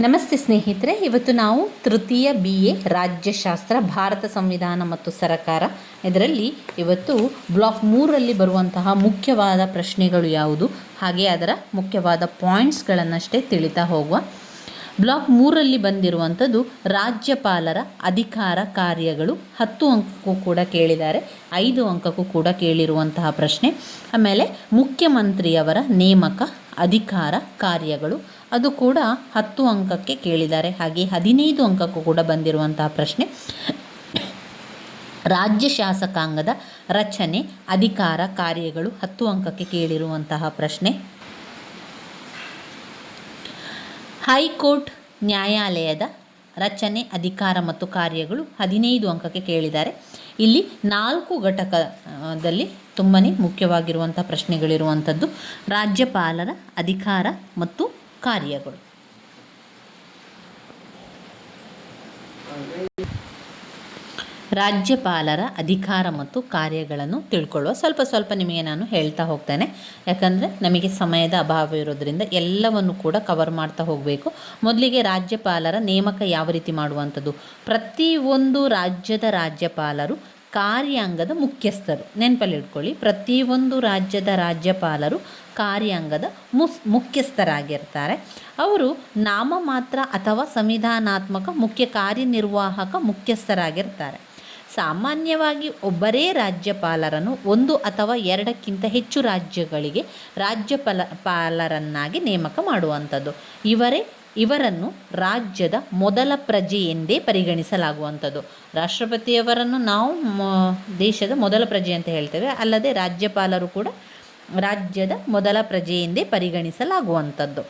ನಮಸ್ತೆ ಸ್ನೇಹಿತರೆ, ಇವತ್ತು ನಾವು ತೃತೀಯ ಬಿ ಎ ರಾಜ್ಯಶಾಸ್ತ್ರ, ಭಾರತ ಸಂವಿಧಾನ ಮತ್ತು ಸರಕಾರ. ಇದರಲ್ಲಿ ಇವತ್ತು ಬ್ಲಾಕ್ ಮೂರರಲ್ಲಿ ಬರುವಂತಹ ಮುಖ್ಯವಾದ ಪ್ರಶ್ನೆಗಳು ಯಾವುದು? ಹಾಗೆ ಅದರ ಮುಖ್ಯವಾದ ಪಾಯಿಂಟ್ಸ್ಗಳನ್ನಷ್ಟೇ ತಿಳಿತಾ ಹೋಗುವ. ಬ್ಲಾಕ್ ಮೂರಲ್ಲಿ ಬಂದಿರುವಂಥದ್ದು ರಾಜ್ಯಪಾಲರ ಅಧಿಕಾರ ಕಾರ್ಯಗಳು. ಹತ್ತು ಅಂಕಕ್ಕೂ ಕೂಡ ಕೇಳಿದ್ದಾರೆ. ಐದು ಅಂಕಕ್ಕೂ ಕೂಡ ಕೇಳಿರುವಂತಹ ಪ್ರಶ್ನೆ. ಆಮೇಲೆ ಮುಖ್ಯಮಂತ್ರಿಯವರ ನೇಮಕ ಅಧಿಕಾರ ಕಾರ್ಯಗಳು. ಅದು ಕೂಡ ಹತ್ತು ಅಂಕಕ್ಕೆ ಕೇಳಿದ್ದಾರೆ. ಹಾಗೆ ಹದಿನೈದು ಅಂಕಕ್ಕೂ ಕೂಡ ಬಂದಿರುವಂತಹ ಪ್ರಶ್ನೆ. ರಾಜ್ಯ ಶಾಸಕಾಂಗದ ರಚನೆ, ಅಧಿಕಾರ, ಕಾರ್ಯಗಳು ಹತ್ತು ಅಂಕಕ್ಕೆ ಕೇಳಿರುವಂತಹ ಪ್ರಶ್ನೆ. ಹೈಕೋರ್ಟ್ ನ್ಯಾಯಾಲಯದ ರಚನೆ, ಅಧಿಕಾರ ಮತ್ತು ಕಾರ್ಯಗಳು ಹದಿನೈದು ಅಂಕಕ್ಕೆ ಕೇಳಿದ್ದಾರೆ. ಇಲ್ಲಿ ನಾಲ್ಕು ಘಟಕದಲ್ಲಿ ತುಂಬಾ ಮುಖ್ಯವಾಗಿರುವಂಥ ಪ್ರಶ್ನೆಗಳಿರುವಂಥದ್ದು ರಾಜ್ಯಪಾಲರ ಅಧಿಕಾರ ಮತ್ತು ಕಾರ್ಯಗಳು. ರಾಜ್ಯಪಾಲರ ಅಧಿಕಾರ ಮತ್ತು ಕಾರ್ಯಗಳನ್ನು ತಿಳ್ಕೊಳ್ಳುವ ಸ್ವಲ್ಪ ಸ್ವಲ್ಪ ನಿಮಗೆ ನಾನು ಹೇಳ್ತಾ ಹೋಗ್ತೇನೆ. ಯಾಕಂದರೆ ನಮಗೆ ಸಮಯದ ಅಭಾವ ಇರೋದ್ರಿಂದ ಎಲ್ಲವನ್ನು ಕೂಡ ಕವರ್ ಮಾಡ್ತಾ ಹೋಗಬೇಕು. ಮೊದಲಿಗೆ ರಾಜ್ಯಪಾಲರ ನೇಮಕ ಯಾವ ರೀತಿ ಮಾಡುವಂಥದ್ದು? ಪ್ರತಿಯೊಂದು ರಾಜ್ಯದ ರಾಜ್ಯಪಾಲರು ಕಾರ್ಯಾಂಗದ ಮುಖ್ಯಸ್ಥರು. ನೆನಪಲ್ಲಿ ಇಟ್ಕೊಳ್ಳಿ. ಪ್ರತಿಯೊಂದು ರಾಜ್ಯದ ರಾಜ್ಯಪಾಲರು ಕಾರ್ಯಾಂಗದ ಮುಸ್, ಮುಖ್ಯಸ್ಥರಾಗಿರ್ತಾರೆ. ಅವರು ನಾಮಮಾತ್ರ ಅಥವಾ ಸಂವಿಧಾನಾತ್ಮಕ ಮುಖ್ಯ ಕಾರ್ಯನಿರ್ವಾಹಕ ಮುಖ್ಯಸ್ಥರಾಗಿರ್ತಾರೆ. ಸಾಮಾನ್ಯವಾಗಿ ಒಬ್ಬರೇ ರಾಜ್ಯಪಾಲರನ್ನು ಒಂದು ಅಥವಾ ಎರಡಕ್ಕಿಂತ ಹೆಚ್ಚು ರಾಜ್ಯಗಳಿಗೆ ರಾಜ್ಯಪಾಲ ಪಾಲರನ್ನಾಗಿ ನೇಮಕ ಮಾಡುವಂಥದ್ದು. ಇವರೇ, ಇವರನ್ನು ರಾಜ್ಯದ ಮೊದಲ ಪ್ರಜೆ ಎಂದೇ ಪರಿಗಣಿಸಲಾಗುವಂಥದ್ದು. ರಾಷ್ಟ್ರಪತಿಯವರನ್ನು ನಾವು ದೇಶದ ಮೊದಲ ಪ್ರಜೆ ಅಂತ ಹೇಳ್ತೇವೆ. ಅಲ್ಲದೆ ರಾಜ್ಯಪಾಲರು ಕೂಡ ರಾಜ್ಯದ ಮೊದಲ ಪ್ರಜೆ ಎಂದೇ ಪರಿಗಣಿಸಲಾಗುವಂಥದ್ದು.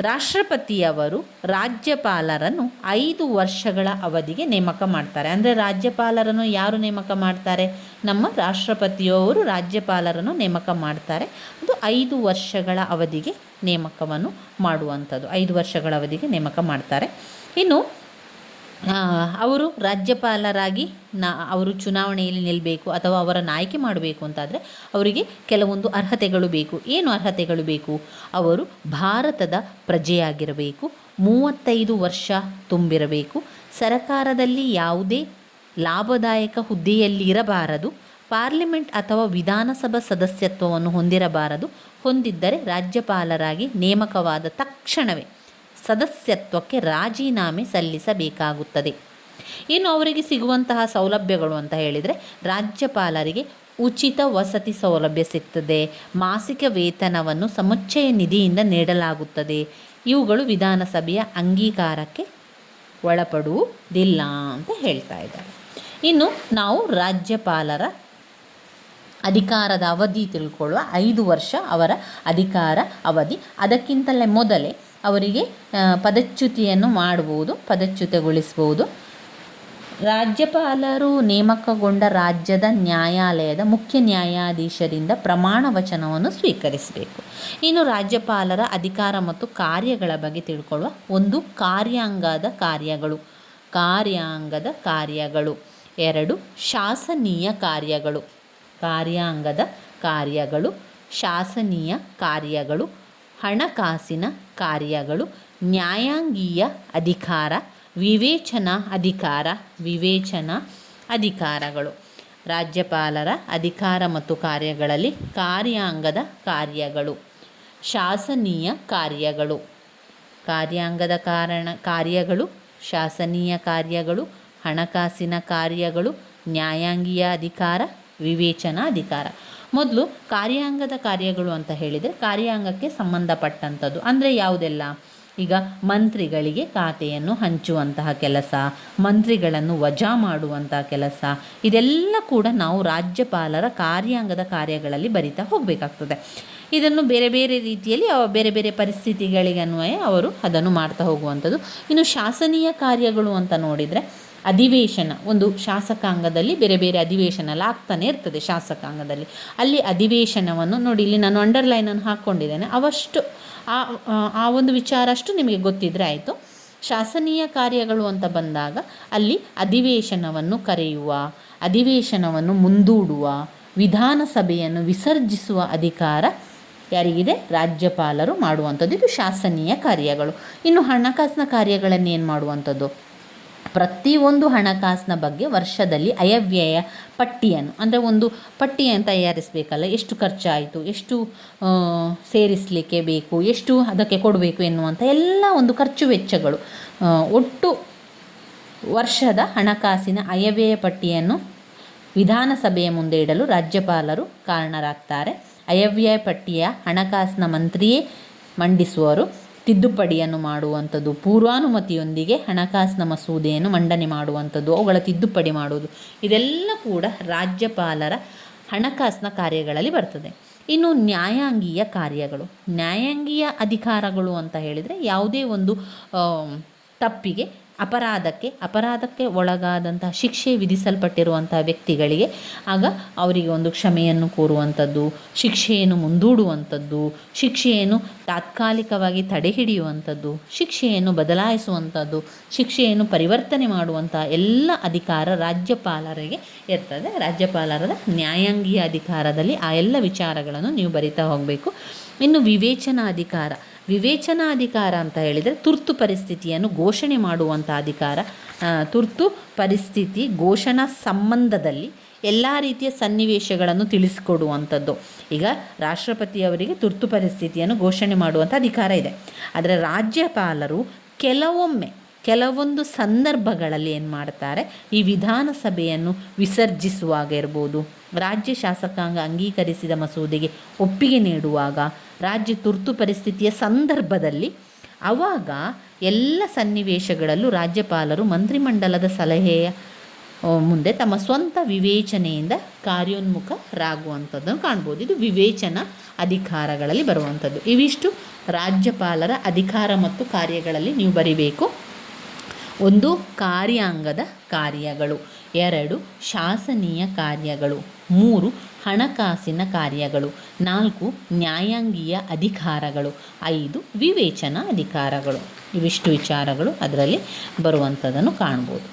ರಾಷ್ಟ್ರಪತಿಯವರು ರಾಜ್ಯಪಾಲರನ್ನು ಐದು ವರ್ಷಗಳ ಅವಧಿಗೆ ನೇಮಕ ಮಾಡ್ತಾರೆ. ಅಂದರೆ ರಾಜ್ಯಪಾಲರನ್ನು ಯಾರು ನೇಮಕ ಮಾಡ್ತಾರೆ? ನಮ್ಮ ರಾಷ್ಟ್ರಪತಿಯವರು ರಾಜ್ಯಪಾಲರನ್ನು ನೇಮಕ ಮಾಡ್ತಾರೆ. ಅದು ಐದು ವರ್ಷಗಳ ಅವಧಿಗೆ ನೇಮಕವನ್ನು ಮಾಡುವಂಥದ್ದು. ಐದು ವರ್ಷಗಳ ಅವಧಿಗೆ ನೇಮಕ ಮಾಡ್ತಾರೆ. ಇನ್ನು ಅವರು ರಾಜ್ಯಪಾಲರಾಗಿ ನಾ, ಅವರು ಚುನಾವಣೆಯಲ್ಲಿ ನಿಲ್ಲಬೇಕು ಅಥವಾ ಅವರ ಆಯ್ಕೆ ಮಾಡಬೇಕು ಅಂತಾದರೆ ಅವರಿಗೆ ಕೆಲವೊಂದು ಅರ್ಹತೆಗಳು ಬೇಕು. ಏನು ಅರ್ಹತೆಗಳು ಬೇಕು? ಅವರು ಭಾರತದ ಪ್ರಜೆಯಾಗಿರಬೇಕು, ಮೂವತ್ತೈದು ವರ್ಷ ತುಂಬಿರಬೇಕು, ಸರಕಾರದಲ್ಲಿ ಯಾವುದೇ ಲಾಭದಾಯಕ ಹುದ್ದೆಯಲ್ಲಿರಬಾರದು ಪಾರ್ಲಿಮೆಂಟ್ ಅಥವಾ ವಿಧಾನಸಭಾ ಸದಸ್ಯತ್ವವನ್ನು ಹೊಂದಿರಬಾರದು, ಹೊಂದಿದ್ದರೆ ರಾಜ್ಯಪಾಲರಾಗಿ ನೇಮಕವಾದ ತಕ್ಷಣವೇ ಸದಸ್ಯತ್ವಕ್ಕೆ ರಾಜೀನಾಮೆ ಸಲ್ಲಿಸಬೇಕಾಗುತ್ತದೆ. ಇನ್ನು ಅವರಿಗೆ ಸಿಗುವಂತಹ ಸೌಲಭ್ಯಗಳು ಅಂತ ಹೇಳಿದರೆ, ರಾಜ್ಯಪಾಲರಿಗೆ ಉಚಿತ ವಸತಿ ಸೌಲಭ್ಯ ಸಿಗ್ತದೆ, ಮಾಸಿಕ ವೇತನವನ್ನು ಸಮುಚ್ಚಯ ನಿಧಿಯಿಂದ ನೀಡಲಾಗುತ್ತದೆ. ಇವುಗಳು ವಿಧಾನಸಭೆಯ ಅಂಗೀಕಾರಕ್ಕೆ ಒಳಪಡುವುದಿಲ್ಲ ಅಂತ ಹೇಳ್ತಾ ಇದ್ದಾರೆ. ಇನ್ನು ನಾವು ರಾಜ್ಯಪಾಲರ ಅಧಿಕಾರದ ಅವಧಿ ತಿಳ್ಕೊಳ್ಳುವ ಐದು ವರ್ಷ ಅವರ ಅಧಿಕಾರ ಅವಧಿ. ಅದಕ್ಕಿಂತಲೇ ಮೊದಲೇ ಅವರಿಗೆ ಪದಚ್ಯುತಿಯನ್ನು ಮಾಡಬಹುದು ಪದಚ್ಯುತಗೊಳಿಸಬಹುದು ರಾಜ್ಯಪಾಲರು ನೇಮಕಗೊಂಡ ರಾಜ್ಯದ ನ್ಯಾಯಾಲಯದ ಮುಖ್ಯ ನ್ಯಾಯಾಧೀಶರಿಂದ ಪ್ರಮಾಣ ವಚನವನ್ನು ಸ್ವೀಕರಿಸಬೇಕು. ಇನ್ನು ರಾಜ್ಯಪಾಲರ ಅಧಿಕಾರ ಮತ್ತು ಕಾರ್ಯಗಳ ಬಗ್ಗೆ ತಿಳ್ಕೊಳ್ಳುವ ಒಂದು ಕಾರ್ಯಾಂಗದ ಕಾರ್ಯಗಳು. ಕಾರ್ಯಾಂಗದ ಕಾರ್ಯಗಳು. ಎರಡು, ಶಾಸನೀಯ ಕಾರ್ಯಗಳು. ಕಾರ್ಯಾಂಗದ ಕಾರ್ಯಗಳು, ಶಾಸನೀಯ ಕಾರ್ಯಗಳು. ಹಣಕಾಸಿನ ಕಾರ್ಯಗಳು, ನ್ಯಾಯಾಂಗೀಯ ಅಧಿಕಾರ, ವಿವೇಚನಾ ಅಧಿಕಾರ, ವಿವೇಚನಾ ಅಧಿಕಾರಗಳು. ರಾಜ್ಯಪಾಲರ ಅಧಿಕಾರ ಮತ್ತು ಕಾರ್ಯಗಳಲ್ಲಿ ಕಾರ್ಯಾಂಗದ ಕಾರ್ಯಗಳು. ಶಾಸನೀಯ ಕಾರ್ಯಗಳು. ಕಾರ್ಯಾಂಗದ ಕಾರಣ, ಕಾರ್ಯಗಳು, ಶಾಸನೀಯ ಕಾರ್ಯಗಳು, ಹಣಕಾಸಿನ ಕಾರ್ಯಗಳು, ನ್ಯಾಯಾಂಗೀಯ ಅಧಿಕಾರ, ವಿವೇಚನಾ ಅಧಿಕಾರ. ಮೊದಲು ಕಾರ್ಯಾಂಗದ ಕಾರ್ಯಗಳು ಅಂತ ಹೇಳಿದರೆ ಕಾರ್ಯಾಂಗಕ್ಕೆ ಸಂಬಂಧಪಟ್ಟಂಥದ್ದು. ಅಂದರೆ ಯಾವುದೆಲ್ಲ? ಈಗ ಮಂತ್ರಿಗಳಿಗೆ ಖಾತೆಯನ್ನು ಹಂಚುವಂತಹ ಕೆಲಸ, ಮಂತ್ರಿಗಳನ್ನು ವಜಾ ಮಾಡುವಂತಹ ಕೆಲಸ, ಇದೆಲ್ಲ ಕೂಡ ನಾವು ರಾಜ್ಯಪಾಲರ ಕಾರ್ಯಾಂಗದ ಕಾರ್ಯಗಳಲ್ಲಿ ಬರಿತಾ ಹೋಗಬೇಕಾಗ್ತದೆ. ಇದನ್ನು ಬೇರೆ ಬೇರೆ ರೀತಿಯಲ್ಲಿ ಬೇರೆ ಬೇರೆ ಪರಿಸ್ಥಿತಿಗಳಿಗೆ ಅನ್ವಯ ಅವರು ಅದನ್ನು ಮಾಡ್ತಾ ಹೋಗುವಂಥದ್ದು. ಇನ್ನು ಶಾಸನೀಯ ಕಾರ್ಯಗಳು ಅಂತ ನೋಡಿದರೆ ಅಧಿವೇಶನ. ಒಂದು ಶಾಸಕಾಂಗದಲ್ಲಿ ಬೇರೆ ಬೇರೆ ಅಧಿವೇಶನ ಎಲ್ಲ ಆಗ್ತಾನೆ ಇರ್ತದೆ ಶಾಸಕಾಂಗದಲ್ಲಿ. ಅಲ್ಲಿ ಅಧಿವೇಶನವನ್ನು ನೋಡಿ ಇಲ್ಲಿ ನಾನು ಅಂಡರ್ಲೈನನ್ನು ಹಾಕ್ಕೊಂಡಿದ್ದೇನೆ ಅವಷ್ಟು ಆ, ಆ- ಆ ಒಂದು ವಿಚಾರ ಅಷ್ಟು ನಿಮಗೆ ಗೊತ್ತಿದ್ರೆ ಆಯಿತು. ಶಾಸನೀಯ ಕಾರ್ಯಗಳು ಅಂತ ಬಂದಾಗ ಅಲ್ಲಿ ಅಧಿವೇಶನವನ್ನು ಕರೆಯುವ, ಅಧಿವೇಶನವನ್ನು ಮುಂದೂಡುವ, ವಿಧಾನಸಭೆಯನ್ನು ವಿಸರ್ಜಿಸುವ ಅಧಿಕಾರ ಯಾರಿಗಿದೆ? ರಾಜ್ಯಪಾಲರು ಮಾಡುವಂಥದ್ದು. ಇದು ಶಾಸನೀಯ ಕಾರ್ಯಗಳು. ಇನ್ನು ಹಣಕಾಸಿನ ಕಾರ್ಯಗಳನ್ನು ಏನು ಮಾಡುವಂಥದ್ದು? ಪ್ರತಿಯೊಂದು ಹಣಕಾಸಿನ ಬಗ್ಗೆ ವರ್ಷದಲ್ಲಿ ಅಯವ್ಯಯ ಪಟ್ಟಿಯನ್ನು, ಅಂದರೆ ಒಂದು ಪಟ್ಟಿಯನ್ನು ತಯಾರಿಸಬೇಕಲ್ಲ, ಎಷ್ಟು ಖರ್ಚಾಯಿತು, ಎಷ್ಟು ಸೇರಿಸಲಿಕ್ಕೆ ಬೇಕು, ಎಷ್ಟು ಅದಕ್ಕೆ ಕೊಡಬೇಕು ಎನ್ನುವಂಥ ಎಲ್ಲ ಒಂದು ಖರ್ಚು ವೆಚ್ಚಗಳು ಒಟ್ಟು ವರ್ಷದ ಹಣಕಾಸಿನ ಅಯವ್ಯಯ ಪಟ್ಟಿಯನ್ನು ವಿಧಾನಸಭೆಯ ಮುಂದೆ ಇಡಲು ರಾಜ್ಯಪಾಲರು ಕಾರಣರಾಗ್ತಾರೆ. ಅಯವ್ಯಯ ಪಟ್ಟಿಯ ಹಣಕಾಸಿನ ಮಂತ್ರಿಯೇ ಮಂಡಿಸುವರು. ತಿದ್ದುಪಡಿಯನ್ನು ಮಾಡುವಂಥದ್ದು, ಪೂರ್ವಾನುಮತಿಯೊಂದಿಗೆ ಹಣಕಾಸಿನ ಮಸೂದೆಯನ್ನು ಮಂಡನೆ ಮಾಡುವಂಥದ್ದು, ಅವುಗಳ ತಿದ್ದುಪಡಿ ಮಾಡುವುದು, ಇದೆಲ್ಲ ಕೂಡ ರಾಜ್ಯಪಾಲರ ಹಣಕಾಸಿನ ಕಾರ್ಯಗಳಲ್ಲಿ ಬರ್ತದೆ. ಇನ್ನು ನ್ಯಾಯಾಂಗೀಯ ಕಾರ್ಯಗಳು, ನ್ಯಾಯಾಂಗೀಯ ಅಧಿಕಾರಗಳು ಅಂತ ಹೇಳಿದರೆ ಯಾವುದೇ ಒಂದು ತಪ್ಪಿಗೆ ಅಪರಾಧಕ್ಕೆ ಅಪರಾಧಕ್ಕೆ ಒಳಗಾದಂತಹ ಶಿಕ್ಷೆ ವಿಧಿಸಲ್ಪಟ್ಟಿರುವಂತಹ ವ್ಯಕ್ತಿಗಳಿಗೆ ಆಗ ಅವರಿಗೆ ಒಂದು ಕ್ಷಮೆಯನ್ನು ಕೋರುವಂಥದ್ದು, ಶಿಕ್ಷೆಯನ್ನು ಮುಂದೂಡುವಂಥದ್ದು, ಶಿಕ್ಷೆಯನ್ನು ತಾತ್ಕಾಲಿಕವಾಗಿ ತಡೆ ಹಿಡಿಯುವಂಥದ್ದು, ಶಿಕ್ಷೆಯನ್ನು ಬದಲಾಯಿಸುವಂಥದ್ದು, ಶಿಕ್ಷೆಯನ್ನು ಪರಿವರ್ತನೆ ಮಾಡುವಂಥ ಎಲ್ಲ ಅಧಿಕಾರ ರಾಜ್ಯಪಾಲರಿಗೆ ಇರ್ತದೆ. ರಾಜ್ಯಪಾಲರದ ನ್ಯಾಯಾಂಗೀಯ ಅಧಿಕಾರದಲ್ಲಿ ಆ ಎಲ್ಲ ವಿಚಾರಗಳನ್ನು ನೀವು ಬರಿತಾ ಹೋಗಬೇಕು. ಇನ್ನು ವಿವೇಚನಾಧಿಕಾರ ವಿವೇಚನಾಧಿಕಾರ ಅಂತ ಹೇಳಿದರೆ ತುರ್ತು ಪರಿಸ್ಥಿತಿಯನ್ನು ಘೋಷಣೆ ಮಾಡುವಂಥ ಅಧಿಕಾರ. ತುರ್ತು ಪರಿಸ್ಥಿತಿ ಘೋಷಣಾ ಸಂಬಂಧದಲ್ಲಿ ಎಲ್ಲ ರೀತಿಯ ಸನ್ನಿವೇಶಗಳನ್ನು ತಿಳಿಸಿಕೊಡುವಂಥದ್ದು. ಈಗ ರಾಷ್ಟ್ರಪತಿಯವರಿಗೆ ತುರ್ತು ಪರಿಸ್ಥಿತಿಯನ್ನು ಘೋಷಣೆ ಮಾಡುವಂಥ ಅಧಿಕಾರ ಇದೆ. ಆದರೆ ರಾಜ್ಯಪಾಲರು ಕೆಲವೊಮ್ಮೆ, ಕೆಲವೊಂದು ಸಂದರ್ಭಗಳಲ್ಲಿ ಏನು ಮಾಡ್ತಾರೆ? ಈ ವಿಧಾನಸಭೆಯನ್ನು ವಿಸರ್ಜಿಸುವಾಗ ಇರ್ಬೋದು ರಾಜ್ಯ ಶಾಸಕಾಂಗ ಅಂಗೀಕರಿಸಿದ ಮಸೂದೆಗೆ ಒಪ್ಪಿಗೆ ನೀಡುವಾಗ ರಾಜ್ಯ ತುರ್ತು ಪರಿಸ್ಥಿತಿಯ ಸಂದರ್ಭದಲ್ಲಿ ಆವಾಗ ಎಲ್ಲ ಸನ್ನಿವೇಶಗಳಲ್ಲೂ ರಾಜ್ಯಪಾಲರು ಮಂತ್ರಿಮಂಡಲದ ಸಲಹೆಯ ಮುಂದೆ ತಮ್ಮ ಸ್ವಂತ ವಿವೇಚನೆಯಿಂದ ಕಾರ್ಯೋನ್ಮುಖರಾಗುವಂಥದ್ದನ್ನು ಕಾಣ್ಬೋದು. ಇದು ವಿವೇಚನಾ ಅಧಿಕಾರಗಳಲ್ಲಿ ಬರುವಂಥದ್ದು. ಇವಿಷ್ಟು ರಾಜ್ಯಪಾಲರ ಅಧಿಕಾರ ಮತ್ತು ಕಾರ್ಯಗಳಲ್ಲಿ ನೀವು ಬರಿಬೇಕು. ಒಂದು ಕಾರ್ಯಾಂಗದ ಕಾರ್ಯಗಳು. ಎರಡು ಶಾಸನೀಯ ಕಾರ್ಯಗಳು. ಮೂರು ಹಣಕಾಸಿನ ಕಾರ್ಯಗಳು, ನಾಲ್ಕು ನ್ಯಾಯಾಂಗೀಯ ಅಧಿಕಾರಗಳು, ಐದು ವಿವೇಚನಾ ಅಧಿಕಾರಗಳು. ಇವಿಷ್ಟು ವಿಚಾರಗಳು ಅದರಲ್ಲಿ ಬರುವಂಥದ್ದನ್ನು ಕಾಣ್ಬೋದು.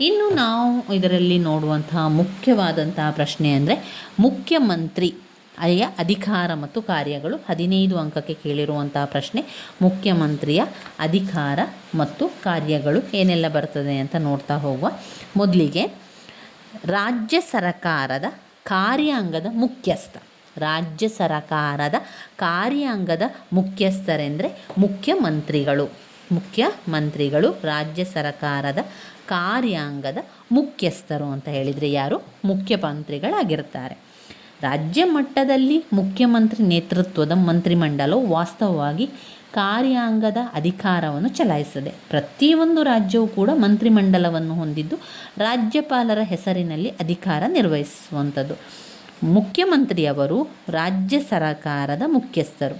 ಇನ್ನು ನಾವು ಇದರಲ್ಲಿ ನೋಡುವಂತಹ ಮುಖ್ಯವಾದಂತಹ ಪ್ರಶ್ನೆ ಅಂದರೆ ಮುಖ್ಯಮಂತ್ರಿ ಅಯ್ಯ ಅಧಿಕಾರ ಮತ್ತು ಕಾರ್ಯಗಳು ಹದಿನೈದು ಅಂಕಕ್ಕೆ ಕೇಳಿರುವಂತಹ ಪ್ರಶ್ನೆ, ಮುಖ್ಯಮಂತ್ರಿಯ ಅಧಿಕಾರ ಮತ್ತು ಕಾರ್ಯಗಳು ಏನೆಲ್ಲ ಬರ್ತದೆ ಅಂತ ನೋಡ್ತಾ ಹೋಗುವ. ಮೊದಲಿಗೆ ರಾಜ್ಯ ಸರಕಾರದ ಕಾರ್ಯಾಂಗದ ಮುಖ್ಯಸ್ಥ. ರಾಜ್ಯ ಸರಕಾರದ ಕಾರ್ಯಾಂಗದ ಮುಖ್ಯಸ್ಥರೆಂದರೆ ಮುಖ್ಯಮಂತ್ರಿಗಳು. ಮುಖ್ಯಮಂತ್ರಿಗಳು ರಾಜ್ಯ ಸರಕಾರದ ಕಾರ್ಯಾಂಗದ ಮುಖ್ಯಸ್ಥರು ಅಂತ ಹೇಳಿದರೆ ಯಾರು? ಮುಖ್ಯಮಂತ್ರಿಗಳಾಗಿರ್ತಾರೆ. ರಾಜ್ಯ ಮಟ್ಟದಲ್ಲಿ ಮುಖ್ಯಮಂತ್ರಿ ನೇತೃತ್ವದ ಮಂತ್ರಿಮಂಡಲವು ವಾಸ್ತವವಾಗಿ ಕಾರ್ಯಾಂಗದ ಅಧಿಕಾರವನ್ನು ಚಲಾಯಿಸದೆ ಪ್ರತಿಯೊಂದು ರಾಜ್ಯವು ಕೂಡ ಮಂತ್ರಿಮಂಡಲವನ್ನು ಹೊಂದಿದ್ದು ರಾಜ್ಯಪಾಲರ ಹೆಸರಿನಲ್ಲಿ ಅಧಿಕಾರ ನಿರ್ವಹಿಸುವಂಥದ್ದು. ಮುಖ್ಯಮಂತ್ರಿಯವರು ರಾಜ್ಯ ಸರಕಾರದ ಮುಖ್ಯಸ್ಥರು.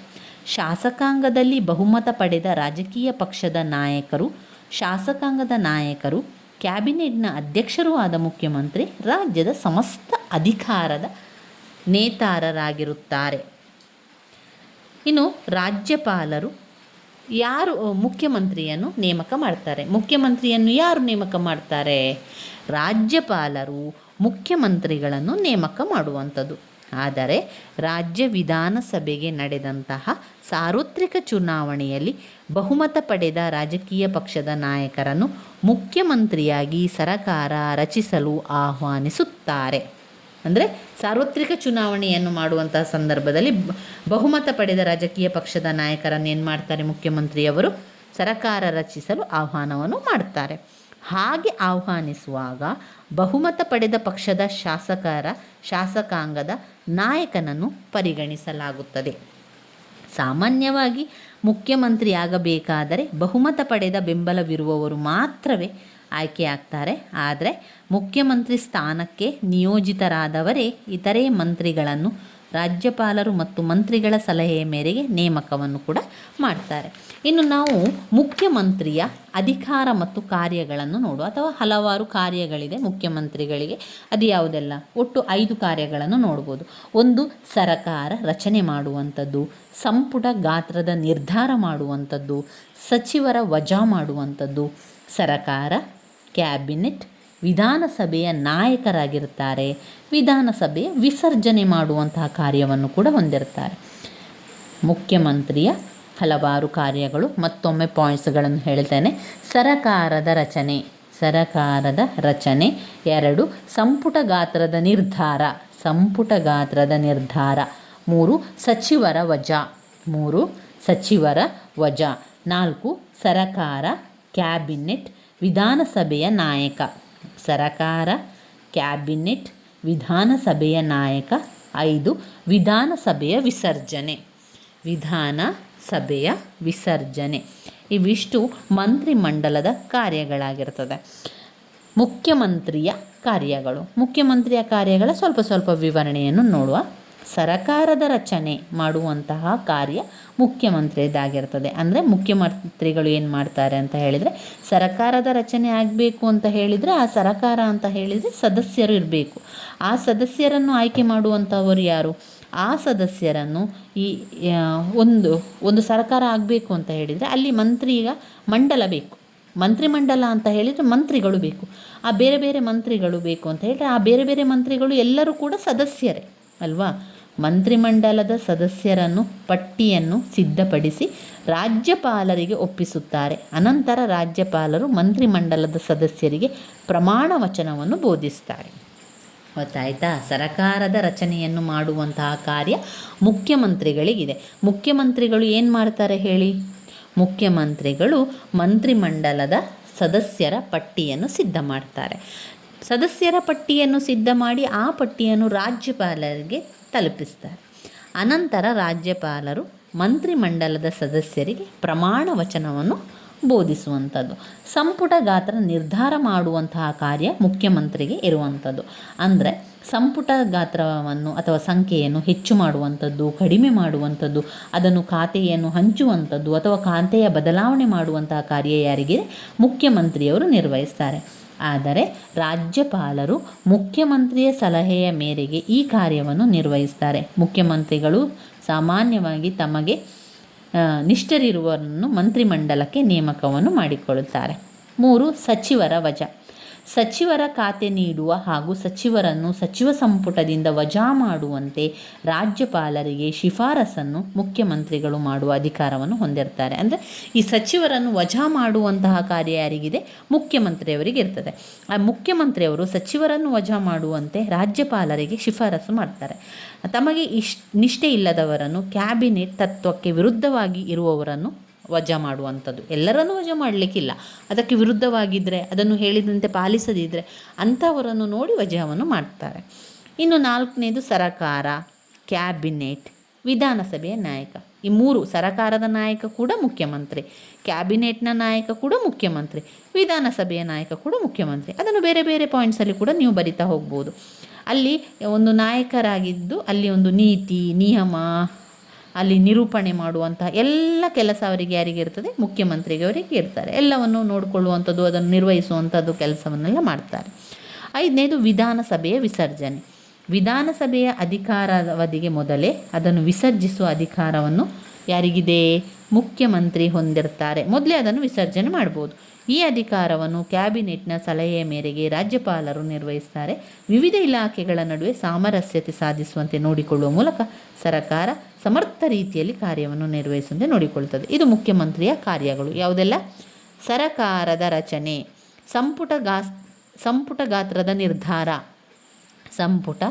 ಶಾಸಕಾಂಗದಲ್ಲಿ ಬಹುಮತ ಪಡೆದ ರಾಜಕೀಯ ಪಕ್ಷದ ನಾಯಕರು, ಶಾಸಕಾಂಗದ ನಾಯಕರು, ಕ್ಯಾಬಿನೆಟ್ನ ಅಧ್ಯಕ್ಷರೂ ಆದ ಮುಖ್ಯಮಂತ್ರಿ ರಾಜ್ಯದ ಸಮಸ್ತ ಅಧಿಕಾರದ ನೇತಾರರಾಗಿರುತ್ತಾರೆ. ಇನ್ನು ರಾಜ್ಯಪಾಲರು ಯಾರು ಮುಖ್ಯಮಂತ್ರಿಯನ್ನು ನೇಮಕ ಮಾಡ್ತಾರೆ? ಮುಖ್ಯಮಂತ್ರಿಯನ್ನು ಯಾರು ನೇಮಕ ಮಾಡ್ತಾರೆ? ರಾಜ್ಯಪಾಲರು ಮುಖ್ಯಮಂತ್ರಿಗಳನ್ನು ನೇಮಕ ಮಾಡುವಂಥದ್ದು. ಆದರೆ ರಾಜ್ಯ ವಿಧಾನಸಭೆಗೆ ನಡೆದಂತಹ ಸಾರ್ವತ್ರಿಕ ಚುನಾವಣೆಯಲ್ಲಿ ಬಹುಮತ ಪಡೆದ ರಾಜಕೀಯ ಪಕ್ಷದ ನಾಯಕರನ್ನು ಮುಖ್ಯಮಂತ್ರಿಯಾಗಿ ಸರಕಾರ ರಚಿಸಲು ಆಹ್ವಾನಿಸುತ್ತಾರೆ. ಅಂದರೆ ಸಾರ್ವತ್ರಿಕ ಚುನಾವಣೆಯನ್ನು ಮಾಡುವಂತಹ ಸಂದರ್ಭದಲ್ಲಿ ಬಹುಮತ ಪಡೆದ ರಾಜಕೀಯ ಪಕ್ಷದ ನಾಯಕರನ್ನು ಏನು ಮಾಡ್ತಾರೆ ಮುಖ್ಯಮಂತ್ರಿಯವರು? ಸರಕಾರ ರಚಿಸಲು ಆಹ್ವಾನವನ್ನು ಮಾಡ್ತಾರೆ. ಹಾಗೆ ಆಹ್ವಾನಿಸುವಾಗ ಬಹುಮತ ಪಡೆದ ಪಕ್ಷದ ಶಾಸಕರ, ಶಾಸಕಾಂಗದ ನಾಯಕನನ್ನು ಪರಿಗಣಿಸಲಾಗುತ್ತದೆ. ಸಾಮಾನ್ಯವಾಗಿ ಮುಖ್ಯಮಂತ್ರಿಯಾಗಬೇಕಾದರೆ ಬಹುಮತ ಪಡೆದ ಬೆಂಬಲವಿರುವವರು ಮಾತ್ರವೇ ಆಯ್ಕೆಯಾಗ್ತಾರೆ ಆದರೆ ಮುಖ್ಯಮಂತ್ರಿ ಸ್ಥಾನಕ್ಕೆ ನಿಯೋಜಿತರಾದವರೇ ಇತರೆ ಮಂತ್ರಿಗಳನ್ನು, ರಾಜ್ಯಪಾಲರು ಮತ್ತು ಮಂತ್ರಿಗಳ ಸಲಹೆಯ ಮೇರೆಗೆ ನೇಮಕವನ್ನು ಕೂಡ ಮಾಡ್ತಾರೆ. ಇನ್ನು ನಾವು ಮುಖ್ಯಮಂತ್ರಿಯ ಅಧಿಕಾರ ಮತ್ತು ಕಾರ್ಯಗಳನ್ನು ನೋಡುವ ಅಥವಾ ಹಲವಾರು ಕಾರ್ಯಗಳಿದೆ ಮುಖ್ಯಮಂತ್ರಿಗಳಿಗೆ. ಅದು ಯಾವುದೆಲ್ಲ? ಒಟ್ಟು ಐದು ಕಾರ್ಯಗಳನ್ನು ನೋಡ್ಬೋದು. ಒಂದು, ಸರಕಾರ ರಚನೆ ಮಾಡುವಂಥದ್ದು, ಸಂಪುಟ ಗಾತ್ರದ ನಿರ್ಧಾರ ಮಾಡುವಂಥದ್ದು, ಸಚಿವರ ವಜಾ ಮಾಡುವಂಥದ್ದು, ಸರಕಾರ ಕ್ಯಾಬಿನೆಟ್ ವಿಧಾನಸಭೆಯ ನಾಯಕರಾಗಿರ್ತಾರೆ ವಿಧಾನಸಭೆಯ ವಿಸರ್ಜನೆ ಮಾಡುವಂತಹ ಕಾರ್ಯವನ್ನು ಕೂಡ ಹೊಂದಿರ್ತಾರೆ ಮುಖ್ಯಮಂತ್ರಿಯ ಹಲವಾರು ಕಾರ್ಯಗಳು, ಮತ್ತೊಮ್ಮೆ ಪಾಯಿಂಟ್ಸ್ಗಳನ್ನು ಹೇಳ್ತೇನೆ. ಸರಕಾರದ ರಚನೆ ಸರಕಾರದ ರಚನೆ ಎರಡು, ಸಂಪುಟ ಗಾತ್ರದ ನಿರ್ಧಾರ, ಸಂಪುಟ ಗಾತ್ರದ ನಿರ್ಧಾರ. ಮೂರು, ಸಚಿವರ ವಜಾ, ಮೂರು, ಸಚಿವರ ವಜಾ. ನಾಲ್ಕು, ಸರಕಾರ, ಕ್ಯಾಬಿನೆಟ್ ವಿಧಾನಸಭೆಯ ನಾಯಕ, ಸರಕಾರ, ಕ್ಯಾಬಿನೆಟ್, ವಿಧಾನಸಭೆಯ ನಾಯಕ, ಐದು ವಿಧಾನಸಭೆಯ ವಿಸರ್ಜನೆ. ವಿಧಾನಸಭೆಯ ವಿಸರ್ಜನೆ. ಇವಿಷ್ಟು ಮಂತ್ರಿಮಂಡಲದ ಕಾರ್ಯಗಳಾಗಿರ್ತದೆ. ಮುಖ್ಯಮಂತ್ರಿಯ ಕಾರ್ಯಗಳು. ಮುಖ್ಯಮಂತ್ರಿಯ ಕಾರ್ಯಗಳ ಸ್ವಲ್ಪ ಸ್ವಲ್ಪ ವಿವರಣೆಯನ್ನು ನೋಡುವ ಸರಕಾರದ ರಚನೆ ಮಾಡುವಂತಹ ಕಾರ್ಯ ಮುಖ್ಯಮಂತ್ರಿದಾಗಿರ್ತದೆ ಅಂದರೆ ಮುಖ್ಯಮಂತ್ರಿಗಳು ಏನು ಮಾಡ್ತಾರೆ ಅಂತ ಹೇಳಿದರೆ, ಸರಕಾರದ ರಚನೆ ಆಗಬೇಕು ಅಂತ ಹೇಳಿದರೆ ಆ ಸರಕಾರ ಅಂತ ಹೇಳಿದರೆ ಸದಸ್ಯರು ಇರಬೇಕು. ಆ ಸದಸ್ಯರನ್ನು ಆಯ್ಕೆ ಮಾಡುವಂಥವರು ಯಾರು? ಆ ಸದಸ್ಯರನ್ನು ಈ ಒಂದು ಒಂದು ಸರ್ಕಾರ ಆಗಬೇಕು ಅಂತ ಹೇಳಿದರೆ ಅಲ್ಲಿ ಮಂತ್ರಿ ಈಗ ಮಂಡಲ ಬೇಕು. ಮಂತ್ರಿಮಂಡಲ ಅಂತ ಹೇಳಿದರೆ ಮಂತ್ರಿಗಳು ಬೇಕು. ಆ ಬೇರೆ ಬೇರೆ ಮಂತ್ರಿಗಳು ಬೇಕು ಅಂತ ಹೇಳಿದರೆ ಆ ಬೇರೆ ಬೇರೆ ಮಂತ್ರಿಗಳು ಎಲ್ಲರೂ ಕೂಡ ಸದಸ್ಯರೇ, ಅಲ್ವಾ? ಮಂತ್ರಿಮಂಡಲದ ಸದಸ್ಯರನ್ನು, ಪಟ್ಟಿಯನ್ನು ಸಿದ್ಧಪಡಿಸಿ ರಾಜ್ಯಪಾಲರಿಗೆ ಒಪ್ಪಿಸುತ್ತಾರೆ. ಅನಂತರ ರಾಜ್ಯಪಾಲರು ಮಂತ್ರಿಮಂಡಲದ ಸದಸ್ಯರಿಗೆ ಪ್ರಮಾಣ ವಚನವನ್ನು ಬೋಧಿಸ್ತಾರೆ ಗೊತ್ತಾಯ್ತಾ? ಸರಕಾರದ ರಚನೆಯನ್ನು ಮಾಡುವಂತಹ ಕಾರ್ಯ ಮುಖ್ಯಮಂತ್ರಿಗಳಿಗಿದೆ. ಮುಖ್ಯಮಂತ್ರಿಗಳು ಏನು ಮಾಡ್ತಾರೆ ಹೇಳಿ? ಮುಖ್ಯಮಂತ್ರಿಗಳು ಮಂತ್ರಿಮಂಡಲದ ಸದಸ್ಯರ ಪಟ್ಟಿಯನ್ನು ಸಿದ್ಧ ಮಾಡ್ತಾರೆ. ಸದಸ್ಯರ ಪಟ್ಟಿಯನ್ನು ಸಿದ್ಧ ಮಾಡಿ ಆ ಪಟ್ಟಿಯನ್ನು ರಾಜ್ಯಪಾಲರಿಗೆ ತಲುಪಿಸ್ತಾರೆ. ಅನಂತರ ರಾಜ್ಯಪಾಲರು ಮಂತ್ರಿಮಂಡಲದ ಸದಸ್ಯರಿಗೆ ಪ್ರಮಾಣ ವಚನವನ್ನು ಬೋಧಿಸುವಂಥದ್ದು. ಸಂಪುಟ ಗಾತ್ರ ನಿರ್ಧಾರ ಮಾಡುವಂತಹ ಕಾರ್ಯ ಮುಖ್ಯಮಂತ್ರಿಗೆ ಇರುವಂಥದ್ದು. ಅಂದರೆ ಸಂಪುಟ ಗಾತ್ರವನ್ನು ಅಥವಾ ಸಂಖ್ಯೆಯನ್ನು ಹೆಚ್ಚು ಮಾಡುವಂಥದ್ದು, ಕಡಿಮೆ ಮಾಡುವಂಥದ್ದು, ಅದನ್ನು ಖಾತೆಯನ್ನು ಹಂಚುವಂಥದ್ದು ಅಥವಾ ಖಾತೆಯ ಬದಲಾವಣೆ ಮಾಡುವಂತಹ ಕಾರ್ಯ ಯಾರಿಗೆ ಮುಖ್ಯಮಂತ್ರಿಯವರು ನಿರ್ವಹಿಸ್ತಾರೆ. ಆದರೆ ರಾಜ್ಯಪಾಲರು ಮುಖ್ಯಮಂತ್ರಿಯ ಸಲಹೆಯ ಮೇರೆಗೆ ಈ ಕಾರ್ಯವನ್ನು ನಿರ್ವಹಿಸ್ತಾರೆ. ಮುಖ್ಯಮಂತ್ರಿಗಳು ಸಾಮಾನ್ಯವಾಗಿ ತಮಗೆ ನಿಷ್ಠರಿರುವವರನ್ನು ಮಂತ್ರಿಮಂಡಲಕ್ಕೆ ನೇಮಕವನ್ನು ಮಾಡಿಕೊಳ್ಳುತ್ತಾರೆ. ಮೂರು, ಸಚಿವರ ವಜಾ. ಸಚಿವರ ಖಾತೆ ನೀಡುವ ಹಾಗೂ ಸಚಿವರನ್ನು ಸಚಿವ ಸಂಪುಟದಿಂದ ವಜಾ ಮಾಡುವಂತೆ ರಾಜ್ಯಪಾಲರಿಗೆ ಶಿಫಾರಸನ್ನು ಮುಖ್ಯಮಂತ್ರಿಗಳು ಮಾಡುವ ಅಧಿಕಾರವನ್ನು ಹೊಂದಿರ್ತಾರೆ. ಅಂದರೆ ಈ ಸಚಿವರನ್ನು ವಜಾ ಮಾಡುವಂತಹ ಕಾರ್ಯ ಯಾರಿಗಿದೆ? ಮುಖ್ಯಮಂತ್ರಿಯವರಿಗೆ ಇರ್ತದೆ. ಆ ಮುಖ್ಯಮಂತ್ರಿಯವರು ಸಚಿವರನ್ನು ವಜಾ ಮಾಡುವಂತೆ ರಾಜ್ಯಪಾಲರಿಗೆ ಶಿಫಾರಸು ಮಾಡ್ತಾರೆ. ತಮಗೆ ಇಷ್ ನಿಷ್ಠೆ ಇಲ್ಲದವರನ್ನು ಕ್ಯಾಬಿನೆಟ್ ತತ್ವಕ್ಕೆ ವಿರುದ್ಧವಾಗಿ ಇರುವವರನ್ನು ವಜಾ ಮಾಡುವಂಥದ್ದು. ಎಲ್ಲರನ್ನು ವಜಾ ಮಾಡಲಿಕ್ಕಿಲ್ಲ. ಅದಕ್ಕೆ ವಿರುದ್ಧವಾಗಿದ್ದರೆ ಅದನ್ನು ಹೇಳಿದಂತೆ ಪಾಲಿಸದಿದ್ದರೆ ಅಂಥವರನ್ನು ನೋಡಿ ವಜಾವನ್ನು ಮಾಡ್ತಾರೆ. ಇನ್ನು ನಾಲ್ಕನೇದು ಸರಕಾರ, ಕ್ಯಾಬಿನೆಟ್, ವಿಧಾನಸಭೆಯ ನಾಯಕ. ಈ ಮೂರು ಸರಕಾರದ ನಾಯಕ ಕೂಡ ಮುಖ್ಯಮಂತ್ರಿ, ಕ್ಯಾಬಿನೆಟ್ನ ನಾಯಕ ಕೂಡ ಮುಖ್ಯಮಂತ್ರಿ, ವಿಧಾನಸಭೆಯ ನಾಯಕ ಕೂಡ ಮುಖ್ಯಮಂತ್ರಿ. ಅದನ್ನು ಬೇರೆ ಬೇರೆ ಪಾಯಿಂಟ್ಸಲ್ಲಿ ಕೂಡ ನೀವು ಬರಿತಾ ಹೋಗ್ಬೋದು. ಅಲ್ಲಿ ಒಂದು ನಾಯಕರಾಗಿದ್ದು, ಅಲ್ಲಿ ಒಂದು ನೀತಿ, ನಿಯಮ ಅಲ್ಲಿ ನಿರೂಪಣೆ ಮಾಡುವಂತಹ ಎಲ್ಲ ಕೆಲಸ ಅವರಿಗೆ ಯಾರಿಗೆ ಇರ್ತದೆ? ಮುಖ್ಯಮಂತ್ರಿಗೆ ಅವರಿಗೆ ಇರ್ತಾರೆ. ಎಲ್ಲವನ್ನು ನೋಡಿಕೊಳ್ಳುವಂಥದ್ದು, ಅದನ್ನು ನಿರ್ವಹಿಸುವಂಥದ್ದು ಕೆಲಸವನ್ನೆಲ್ಲ ಮಾಡ್ತಾರೆ. ಐದನೇದು ವಿಧಾನಸಭೆಯ ವಿಸರ್ಜನೆ. ವಿಧಾನಸಭೆಯ ಅಧಿಕಾರಾವಧಿಗೆ ಮೊದಲೇ ಅದನ್ನು ವಿಸರ್ಜಿಸುವ ಅಧಿಕಾರವನ್ನು ಯಾರಿಗಿದೆ? ಮುಖ್ಯಮಂತ್ರಿ ಹೊಂದಿರ್ತಾರೆ. ಮೊದಲೇ ಅದನ್ನು ವಿಸರ್ಜನೆ ಮಾಡ್ಬೋದು. ಈ ಅಧಿಕಾರವನ್ನು ಕ್ಯಾಬಿನೆಟ್ನ ಸಲಹೆಯ ಮೇರೆಗೆ ರಾಜ್ಯಪಾಲರು ನಿರ್ವಹಿಸ್ತಾರೆ. ವಿವಿಧ ಇಲಾಖೆಗಳ ನಡುವೆ ಸಾಮರಸ್ಯತೆ ಸಾಧಿಸುವಂತೆ ನೋಡಿಕೊಳ್ಳುವ ಮೂಲಕ ಸರಕಾರ ಸಮರ್ಥ ರೀತಿಯಲ್ಲಿ ಕಾರ್ಯವನ್ನು ನಿರ್ವಹಿಸುವಂತೆ ನೋಡಿಕೊಳ್ಳುತ್ತದೆ. ಇದು ಮುಖ್ಯಮಂತ್ರಿಯ ಕಾರ್ಯಗಳು. ಯಾವುದೆಲ್ಲ? ಸರಕಾರದ ರಚನೆ, ಸಂಪುಟ ಗಾಸ್ ಸಂಪುಟ ಗಾತ್ರದ ನಿರ್ಧಾರ, ಸಂಪುಟ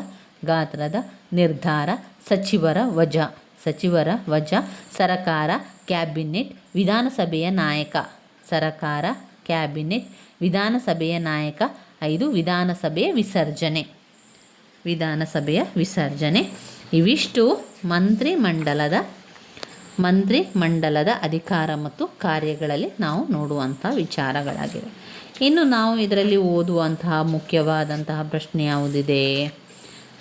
ಗಾತ್ರದ ನಿರ್ಧಾರ, ಸಚಿವರ ವಜಾ ಸಚಿವರ ವಜಾ, ಸರಕಾರ ಕ್ಯಾಬಿನೆಟ್ ವಿಧಾನಸಭೆಯ ನಾಯಕ. ಸರಕಾರ, ಕ್ಯಾಬಿನೆಟ್ ವಿಧಾನಸಭೆಯ ನಾಯಕ, ಐದು ವಿಧಾನಸಭೆಯ ವಿಸರ್ಜನೆ. ವಿಧಾನಸಭೆಯ ವಿಸರ್ಜನೆ. ಇವಿಷ್ಟು ಮಂತ್ರಿಮಂಡಲದ ಮಂತ್ರಿಮಂಡಲದ ಅಧಿಕಾರ ಮತ್ತು ಕಾರ್ಯಗಳಲ್ಲಿ ನಾವು ನೋಡುವಂಥ ವಿಚಾರಗಳಾಗಿವೆ. ಇನ್ನು ನಾವು ಇದರಲ್ಲಿ ಓದುವಂತಹ ಮುಖ್ಯವಾದಂತಹ ಪ್ರಶ್ನೆ ಯಾವುದಿದೆ?